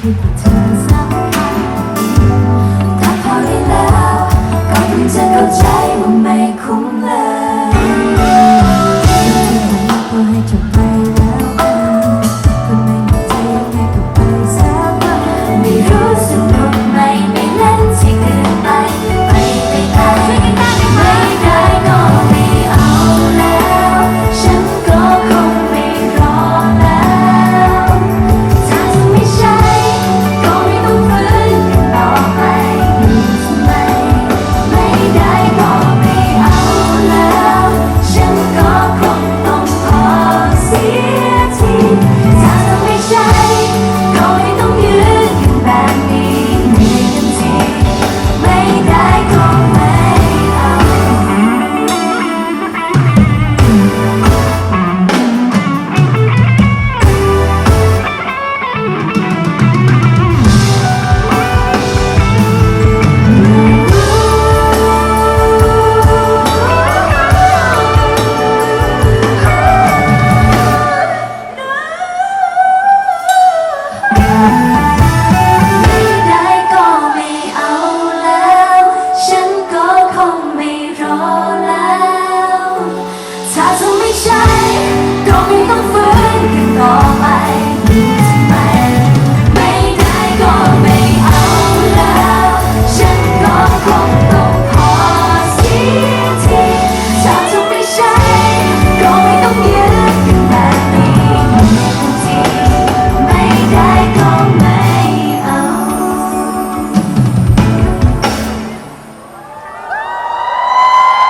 แล้วก็ถึงจะเข้าใจว่าไม่คุ้มเลย